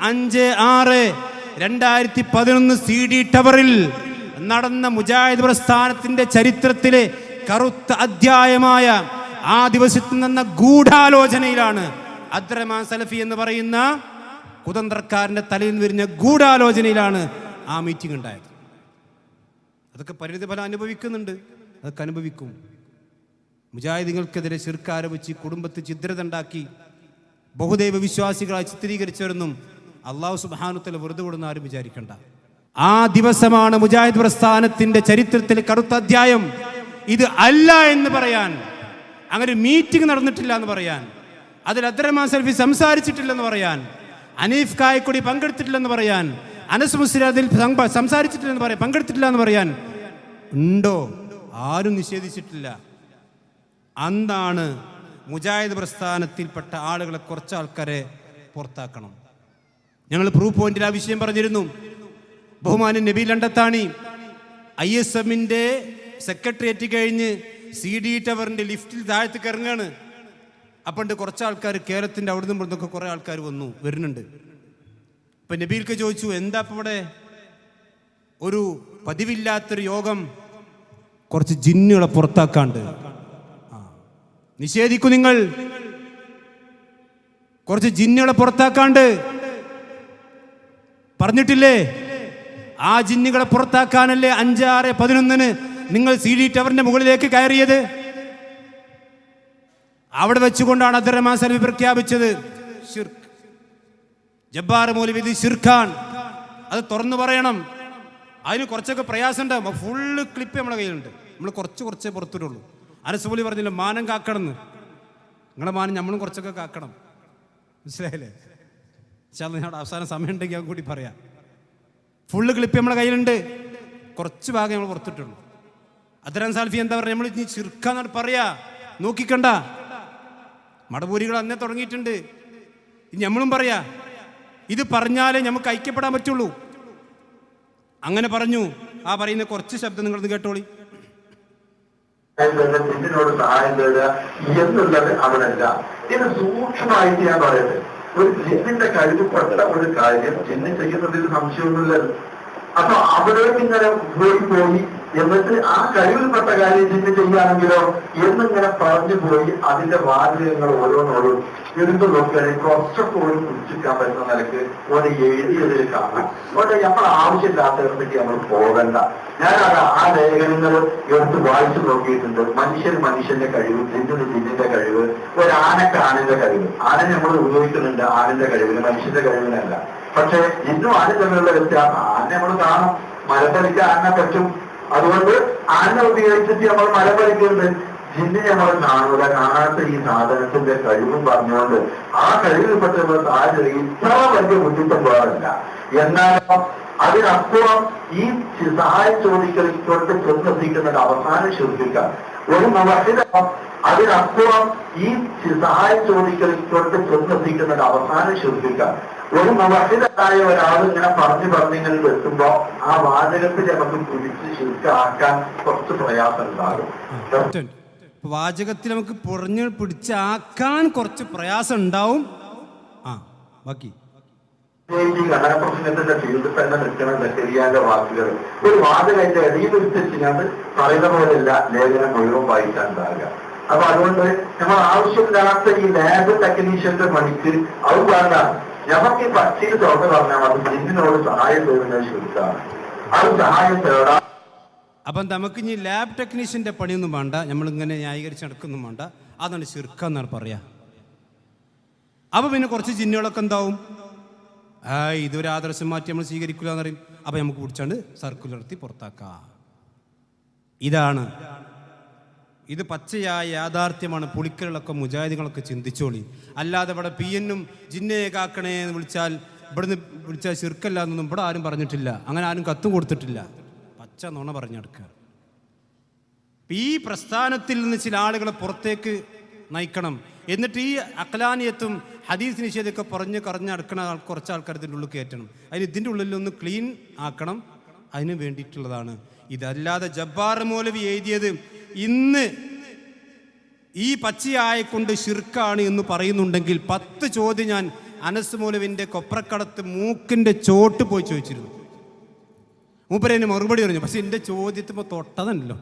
അഞ്ച് ആറ് രണ്ടായിരത്തി പതിനൊന്ന് സി ഡി ടവറിൽ നടന്ന മുജാഹിദ് പ്രസ്ഥാനത്തിന്റെ ചരിത്രത്തിലെ കറുത്ത അധ്യായമായ ആ ദിവസത്തിൽ നിന്ന ഗൂഢാലോചനയിലാണ് അദ്രമാൻ സലഫി എന്ന് പറയുന്ന കുതന്ത്രക്കാരന്റെ തലയിൽ നിന്ന് വിരിഞ്ഞ ഗൂഢാലോചനയിലാണ് ആ മീറ്റിംഗ് ഉണ്ടായത്. അതൊക്കെ പരിധി ഫലം അനുഭവിക്കുന്നുണ്ട്. അതൊക്കെ അനുഭവിക്കും. മുജാഹിദികൾക്കെതിരെ ശിർക്കാരവച്ച് കുടുംബത്തിൽ ചിദ്രതുണ്ടാക്കി ബഹുദൈവ വിശ്വാസികളായി ചിത്രീകരിച്ചവരൊന്നും അള്ളാഹു സുബാനുത്തല വെറുതെ വിടുന്ന ആരും വിചാരിക്കണ്ട. ആ ദിവസമാണ് മുജാഹിദ് പ്രസ്ഥാനത്തിന്റെ ചരിത്രത്തിൽ കറുത്ത അധ്യായം. ഇത് അല്ല എന്ന് പറയാൻ അങ്ങനെ മീറ്റിംഗ് നടന്നിട്ടില്ല എന്ന് പറയാൻ അതിൽ അദ്ദേഹം സെൽഫി സംസാരിച്ചിട്ടില്ലെന്ന് പറയാൻ അനീഫ് കായക്കൊടി പങ്കെടുത്തിട്ടില്ലെന്ന് പറയാൻ അനസ് മുസ്ലിം സംസാരിച്ചിട്ടില്ലെന്ന് പറയാൻ പങ്കെടുത്തിട്ടില്ല എന്ന് പറയാൻ ഉണ്ടോ? ആരും നിഷേധിച്ചിട്ടില്ല. അന്നാണ് മുജാഹിദ് പ്രസ്ഥാനത്തിൽപ്പെട്ട ആളുകളെ കുറച്ച് ആൾക്കാരെ പുറത്താക്കണം. ഞങ്ങൾ പ്രൂഫ് പോയിന്റിൽ ആ വിഷയം പറഞ്ഞിരുന്നു. ബഹുമാനൻ നബി ലണ്ടത്താണി ഐ എസ് എമ്മിന്റെ സെക്രട്ടേറിയറ്റ് കഴിഞ്ഞ് സി ഡി ടവറിന്റെ ലിഫ്റ്റിൽ താഴത്തേക്ക് ഇറങ്ങാണ്. അപ്പണ്ട് കുറച്ച് ആൾക്കാർ കേരളത്തിന്റെ അവിടുന്ന് ഇവിടുന്നൊക്കെ കുറേ ആൾക്കാർ വന്നു വരുന്നുണ്ട്. ഇപ്പം നബീൽക്ക് ചോദിച്ചു എന്താ ഇപ്പം ഇവിടെ ഒരു പതിവില്ലാത്തൊരു യോഗം കുറച്ച് ജിന്നുകളെ പുറത്താക്കാണ്ട്? നിഷേധിക്കൂ നിങ്ങൾ. കുറച്ച് ജിന്നുകളെ പുറത്താക്കാണ്ട് പറഞ്ഞിട്ടില്ലേ? ആ ജിന്നുകളെ പുറത്താക്കാനല്ലേ അഞ്ചാറ് പതിനൊന്നിന് നിങ്ങൾ സി ഡി ടവറിന്റെ മുകളിലേക്ക് കയറിയത്? അവിടെ വെച്ചുകൊണ്ടാണ് അബ്ദുറഹ്മാൻ സലഫി പ്രഖ്യാപിച്ചത്. ജബ്ബാർ മൗലവി ഇത് ഷിർഖാൻ അത് തുറന്നു പറയണം. അതിന് കുറച്ചൊക്കെ പ്രയാസം ഉണ്ടാവും ഫുള്ള് ക്ലിപ്പ് നമ്മുടെ കയ്യിലുണ്ട്. നമ്മൾ കുറച്ച് കുറച്ചേ പുറത്തിടുള്ളൂ അനസുപൊലി പറഞ്ഞില്ല മാനം കാക്കണം നിങ്ങളെ മാനം നമ്മളും കുറച്ചൊക്കെ കാക്കണം. മനസ്സിലായില്ലേ? അത് ഞാൻ അവസാനം സമയം ഉണ്ടെങ്കിൽ ഞാൻ കൂടി പറയാം. ഫുള്ള് ക്ലിപ്പ് നമ്മുടെ കയ്യിലുണ്ട്. കുറച്ച് ഭാഗം നമ്മൾ പുറത്തിട്ടുള്ളൂ. അത്തരം സാൽഫി എന്താ പറയുക? നമ്മൾ ഇനി ചിർക്കാന്നാണ് പറയാ. നോക്കിക്കണ്ട. മടപൂരികൾ അന്നേ തുടങ്ങിയിട്ടുണ്ട്. ഇനി നമ്മളും പറയാ. ഇത് പറഞ്ഞാലേ നമുക്ക് ഐക്യപ്പെടാൻ പറ്റുള്ളൂ. അങ്ങനെ പറഞ്ഞു. ആ പറയുന്ന കുറച്ച് ശബ്ദം നിങ്ങളൊന്ന് കേട്ടോളി. ജിന്നിനോട് സഹായം തേടുക. എന്നുള്ളത് അവനല്ല. ഇത് സൂക്ഷ്മമായിട്ട് ഞാൻ പറയട്ടെ ഒരു ജിന്നിന്റെ കഴിവുപെട്ട ഒരു കാര്യം ജിന്ന് ചെയ്യുന്നതിൽ സംശയമൊന്നുമില്ലല്ലോ. അപ്പൊ അവിടേക്ക് ഇങ്ങനെ പോയി എന്നിട്ട് ആ കഴിവിൽപ്പെട്ട കാര്യം ജിന്ന് ചെയ്യുകയാണെങ്കിലോ എന്നിങ്ങനെ പറഞ്ഞു പോയി അതിന്റെ വാചകങ്ങൾ ഓരോന്നോടും എടുത്തു നോക്കുകയാണെങ്കിൽ കുറച്ചൊക്കെ പോലും പിടിച്ചിരിക്കാൻ പറ്റുന്ന നിലയ്ക്ക് ഓരോ എഴുതിയതിൽ കാണാം. അതുകൊണ്ട് നമ്മൾ ആവശ്യമില്ലാത്തവർക്ക് നമ്മൾ പോകണ്ട. ഞാൻ അത് ആ ലേഖനങ്ങൾ എടുത്ത് വായിച്ചു നോക്കിയിട്ടുണ്ട്. മനുഷ്യൻ മനുഷ്യന്റെ കഴിവ് ജിന്നിന് ജിന്നിന്റെ കഴിവ് ഒരു ആണിന്റെ കഴിവ്. ആന നമ്മൾ ഉപയോഗിക്കുന്നുണ്ട് ആനന്റെ കഴിവിന് മനുഷ്യന്റെ കഴിവിനല്ല. പക്ഷെ ഇന്നും ആന തമ്മിലുള്ള വ്യത്യാസം ആന നമ്മൾ കാണും. മരത്തലിക്ക് ആനെ പറ്റും. അതുകൊണ്ട് ആന ഉപയോഗിച്ചിട്ട് നമ്മൾ മരം പറിക്കുന്നുണ്ട് ജിന്നെ നമ്മൾ കാണൂല കാണാത്ത ഈ സാധനത്തിന്റെ കഴിവും പറഞ്ഞുകൊണ്ട് ആ കഴിവിൽപ്പെട്ട സാഹചര്യം ഇത്ര വലിയ ബുദ്ധിമുട്ടും പോകാറില്ല എന്നാലോ അതിനപ്പുറം ഈ സഹായം ചോദിക്കലിൽ കൊണ്ട് ചെന്നെത്തിക്കുന്നത് അവസാനം ശ്രദ്ധിക്കാം ഒരു മുഖത്തിന് അതിനപ്പുറം ഈ സഹായം ചോദിക്കലിൽ കൊണ്ട് ചെന്നെത്തിക്കുന്നത് അവസാനം ശ്രദ്ധിക്കാം ഒരു മുഖത്തിനായ ഒരാൾ ഇങ്ങനെ പറഞ്ഞു പറഞ്ഞിങ്ങനെ എത്തുമ്പോ ആ വാചകത്തിൽ നമുക്ക് പിടിച്ച് ശുദ്ധാക്കാൻ കുറച്ച് പ്രയാസം ഉണ്ടാകും. വാചകത്തിൽ നമുക്ക് പുറഞ്ഞ് പിടിച്ചാക്കാൻ കുറച്ച് പ്രയാസം ഉണ്ടാവും. ആ ബാക്കി. ഈ ഘടന പ്രശ്നത്തിന്റെ ഫീൽഡിൽ തന്നെ നിൽക്കുന്ന സക്കരിയാന്റെ വാക്കുകൾ. ഒരു വാചകത്തിന്റെ ഇടയിൽ എടുത്തിട്ട് പറയുന്ന പോലെയല്ല ലേഖനം മുഴുവൻ വായിക്കാൻ ഉണ്ടാകുക. അപ്പൊ അതുകൊണ്ട് നമ്മൾ ആവശ്യമില്ലാത്ത ഈ ലാബ് ടെക്നീഷ്യന്റെ പണിക്ക് അത് വേണ്ട. നമുക്ക് ഈ പക്ഷിയിൽ തുറന്നു പറഞ്ഞാൽ അത് ജിന്നിനോട് സഹായം തേടുന്ന ശുദ്ധാണ് അത് സഹായം തേടാ. അപ്പം നമുക്ക് ഇനി ലാബ് ടെക്നീഷ്യന്റെ പണിയൊന്നും വേണ്ട. നമ്മളിങ്ങനെ ന്യായീകരിച്ച് നടക്കൊന്നും വേണ്ട. അതാണ് ശിർക്കെന്നാണ് പറയാ. അപ്പം പിന്നെ കുറച്ച് ജിന്നുകളൊക്കെ എന്താവും? ആ ഇതൊരു ആദർശം മാറ്റി നമ്മൾ സ്വീകരിക്കില്ല എന്ന് പറയും. അപ്പം നമുക്ക് പിടിച്ചാണ്ട് സർക്കുലർത്തി പുറത്താക്കാം. ഇതാണ് ഇത് പച്ചയായ യാഥാർത്ഥ്യമാണ്. പുളിക്കലുകളൊക്കെ മുജാഹിദികളൊക്കെ ചിന്തിച്ചോളി. അല്ലാതെ ഇവിടെ പി എന്നും ജിന്നയെ കാക്കണേ എന്ന് വിളിച്ചാൽ ഇവിടുന്ന് വിളിച്ചാൽ ശിർക്കല്ല എന്നൊന്നും ഇവിടെ ആരും പറഞ്ഞിട്ടില്ല. അങ്ങനെ ആരും കത്തും കൊടുത്തിട്ടില്ല. പച്ച നുണ പറഞ്ഞെടുക്കുക. ഈ പ്രസ്ഥാനത്തിൽ നിന്ന് ചില ആളുകളെ പുറത്തേക്ക് നയിക്കണം. എന്നിട്ട് ഈ അക്ലാനിയത്തും ഹദീസ് നിഷേധമൊക്കെ പറഞ്ഞ് കറഞ്ഞടക്കണ കുറച്ച് ആൾക്കാർ ഇതിന്റെ ഉള്ളിൽ കയറ്റണം. അതിന് ഇതിന്റെ ഉള്ളിൽ ഒന്ന് ക്ലീൻ ആക്കണം. അതിന് വേണ്ടിയിട്ടുള്ളതാണ്. ഇതല്ലാതെ ജബ്ബാർ മൗലവി എഴുതിയത് ഇന്ന് ഈ പച്ചയായ കൊണ്ട് ഷിർക്കാണ് എന്ന് പറയുന്നുണ്ടെങ്കിൽ പത്ത് ചോദ്യം ഞാൻ അനസ് മൗലവിന്റെ കൊപ്രക്കടത്ത് മൂക്കിന്റെ ചോട്ട് പോയി ചോദിച്ചിരുന്നു. മൂപ്പരതിന് മറുപടി പറഞ്ഞു പക്ഷെ എന്റെ ചോദ്യത്തിപ്പോ തൊട്ടതല്ലോ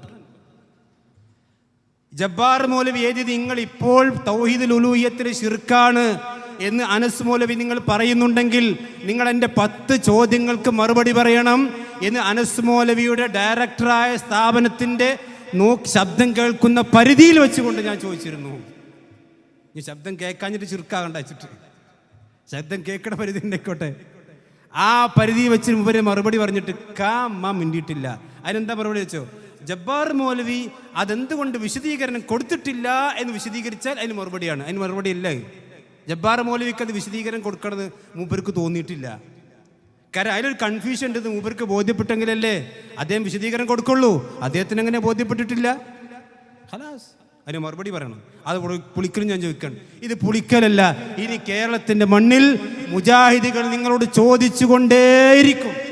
ജബ്ബാർ മൗലവി ഏത് നിങ്ങൾ ഇപ്പോൾ തൗഹീദ് ഉലൂഹിയത്തിൽ ഷിർക്കാണ് എന്ന് അനസ് മൗലവി നിങ്ങൾ പറയുന്നുണ്ടെങ്കിൽ നിങ്ങൾ എന്റെ പത്ത് ചോദ്യങ്ങൾക്ക് മറുപടി പറയണം എന്ന് അനസ് മൗലവിയുടെ ഡയറക്ടറായ സ്ഥാപനത്തിന്റെ നോ ശബ്ദം കേൾക്കുന്ന പരിധിയിൽ വെച്ചുകൊണ്ട് ഞാൻ ചോദിച്ചിരുന്നു. ഈ ശബ്ദം കേൾക്കാഞ്ഞിട്ട് ചുരുക്കാകണ്ട വെച്ചിട്ട്. ശബ്ദം കേൾക്കണ പരിധി ഉണ്ടായിക്കോട്ടെ ആ പരിധി വെച്ച് മുമ്പേ മറുപടി പറഞ്ഞിട്ട് കാമ്മ മിണ്ടിയിട്ടില്ല. അതിനെന്താ മറുപടി വെച്ചോ? ജബ്ബാർ മൗലവി അതെന്തുകൊണ്ട് വിശദീകരണം കൊടുത്തിട്ടില്ല എന്ന് വിശദീകരിച്ചാൽ അതിന് മറുപടിയാണ്. അതിന് മറുപടി ഇല്ല? ജബ്ബാർ മൗലവിക്ക് അത് വിശദീകരണം കൊടുക്കണമെന്ന് മൂപ്പർക്ക് തോന്നിയിട്ടില്ല. കാരണം അതിലൊരു കൺഫ്യൂഷൻ ഉണ്ട്. മൂപ്പർക്ക് ബോധ്യപ്പെട്ടെങ്കിലല്ലേ അദ്ദേഹം വിശദീകരണം കൊടുക്കുള്ളൂ. അദ്ദേഹത്തിന് അങ്ങനെ ബോധ്യപ്പെട്ടിട്ടില്ല. ഖലാസ്. അതിന് മറുപടി പറയണം. അത് പുളി- പുളിക്കലും ഞാൻ ചോദിക്കണം. ഇത് പുളിക്കലല്ല. ഇനി കേരളത്തിന്റെ മണ്ണിൽ മുജാഹിദികൾ നിങ്ങളോട് ചോദിച്ചുകൊണ്ടേയിരിക്കും.